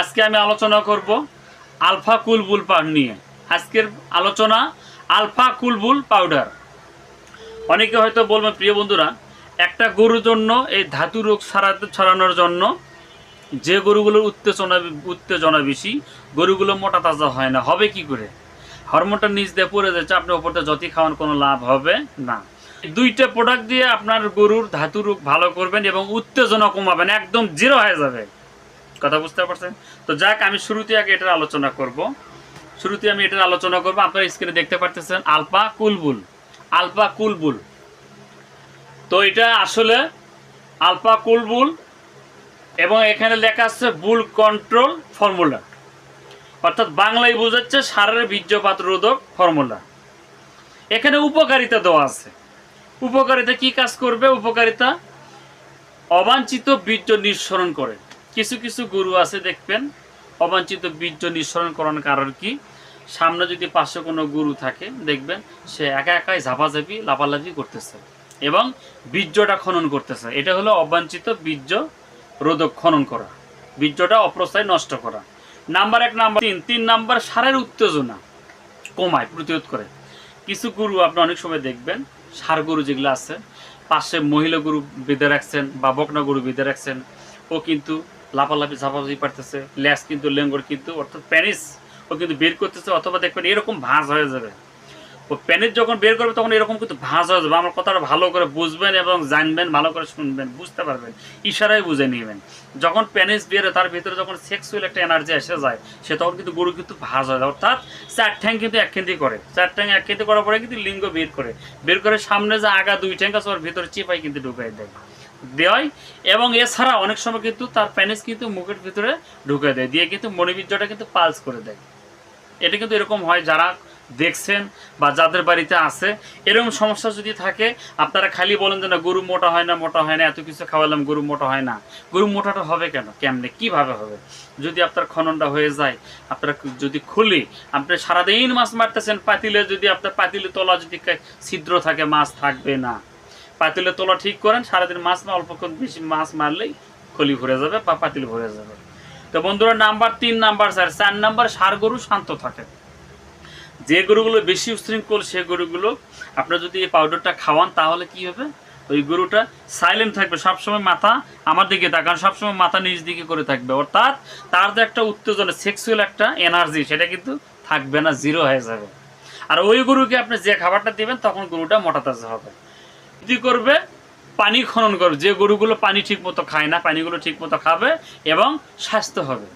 আজকে আমি আলোচনা করব আলফা কুলবুল পাউডার নিয়ে। আজকের আলোচনা আলফা কুলবুল পাউডার। অনেকে হয়তো বলবেন প্রিয় বন্ধুরা, একটা গরুর জন্য এই ধাতু রোগ সারাতে ছড়ানোর জন্য যে গরুগুলোর উত্তেজনা উত্তেজনা বেশি, গরুগুলো মোটা তাজা হয় না। হবে কি করে? হরমোনটা নিচ দিয়ে পড়ে যাচ্ছে, আপনি ওপরটা যতই খাওয়ান, কোনো লাভ হবে না। দুইটা প্রোডাক্ট দিয়ে আপনার গরুর ধাতু রোগ ভালো করবেন এবং উত্তেজনা কমাবেন, একদম জিরো হয়ে যাবে। কথা বুঝতে পারছেন? তো যাক, আমি শুরুতে আগে এটার আলোচনা করব। শুরুতে আমি এটার আলোচনা করব। আপনার স্ক্রিনে দেখতে পারতেছেন আলপা কুলবুল আলপা কুলবুল। তো এটা আসলে আলপা কুলবুল এবং এখানে লেখা আছে বুল কন্ট্রোল ফর্মুলা। অর্থাৎ বাংলায় বোঝাচ্ছে সারের বীর্যপাত রোধক ফর্মুলা। এখানে উপকারিতা দেওয়া আছে। উপকারিতা কি কাজ করবে? উপকারিতা অবাঞ্ছিত বীর্য নিঃসরণ করে। কিছু কিছু গরু আছে, দেখবেন, অবাঞ্ছিত বীর্য নিঃসরণ করার কারণ কি? সামনে যদি পাশে কোনো গরু থাকে, দেখবেন, সে একা একাই ঝাপাঝাপি, লাফালাফি করতেছে এবং বীর্যটা খনন করতেছে। এটা হলো অবাঞ্ছিত বীর্য রোধক খনন করা, বীর্যটা অপ্রস্থায় নষ্ট করা। নাম্বার এক, নাম্বার তিন তিন নাম্বার সারের উত্তেজনা কমায়, প্রতিরোধ করে। কিছু গরু আপনি অনেক সময় দেখবেন, সার গরু যেগুলো আছে, পাশে মহিলা গরু বেঁধে রাখছেন বা বকনা গরু বেঁধে রাখছেন, ও কিন্তু লাফালাফি, ঝাপাঝাপি পারতেছে। ল্যাস কিন্তু লেঙ্গর কিন্তু, অর্থাৎ প্যানিস, ও কিন্তু বের করতেছে, অথবা দেখবেন এরকম ভাঁজ হয়ে যাবে। ও প্যানিস যখন বের করবে, তখন এরকম কিন্তু ভাঁজ হয়ে যাবে। আমার কথাটা ভালো করে বুঝবেন এবং জানবেন, ভালো করে শুনবেন, বুঝতে পারবেন ইশারায় বুঝে নিবেন। যখন প্যানিস বের তার ভিতরে যখন সেক্সুয়াল একটা এনার্জি এসে যায়, সে তখন কিন্তু গরু কিন্তু ভাঁজ হয়ে যায়। অর্থাৎ চার ঠ্যাং কিন্তু এক কেন্দ্রি করে। চার ঠ্যাং এক কেন্দ্রি করার পরে কিন্তু লিঙ্গ বের করে। বের করে সামনে যে আগা দুই ঠ্যাং আছে, ওর ভিতরে চিপাই কিন্তু ঢুকাই দেয়। দেয় এবং এছাড়া অনেক সময় কিন্তু তার প্যানিস কিন্তু মুখের ভিতরে ঢুকে দেয়, দিয়ে কিন্তু মনোবীর্যটা কিন্তু পালস করে দেয়। এটা কিন্তু এরকম হয় যারা দেখছেন বা যাদের বাড়িতে আছে, এরকম সমস্যা যদি থাকে, আপনারা খালি বলেন যে না, গরু মোটা হয় না, মোটা হয় না, এত কিছু খাওয়ালাম, গরু মোটা হয় না। গরু মোটাটা হবে কেন? কেমনে? কীভাবে হবে? যদি আপনার খননটা হয়ে যায়, আপনারা যদি খুলি, আপনি সারাদিন মাছ মারতেছেন, পাতিলে যদি আপনার পাতিলে তলা যদি ছিদ্র থাকে, মাছ থাকবে না। পাতিলে তলা ঠিক করেন, সারাদিন মাছ না অল্পক্ষণ বেশি মাছ মারলেই খলি ভরে যাবে বা পাতিল ভরে যাবে। তো বন্ধুরা, নাম্বার তিন, নাম্বার চার চার নাম্বার সার গরু শান্ত থাকে যে গরুগুলো বেশি উশৃঙ্খল সে গরুগুলো আপনার যদি এই পাউডারটা খাওয়ান, তাহলে কি হবে? ওই গরুটা সাইলেন্ট থাকবে, সবসময় মাথা আমার দিকে তাকান সবসময় মাথা নিজ দিকে করে থাকবে। অর্থাৎ তার যে একটা উত্তেজনা সেক্সুয়াল একটা এনার্জি সেটা কিন্তু থাকবে না জিরো হয়ে যাবে। আর ওই গরুকে আপনি যে খাবারটা দিবেন, তখন গরুটা মোটা তাজা হবে। কি করবে, পানি খনন করবে। যে গরুগুলো পানি ঠিক মতো খায় না, পানিগুলো ঠিক মতো খাবে এবং স্বাস্থ্য হবে।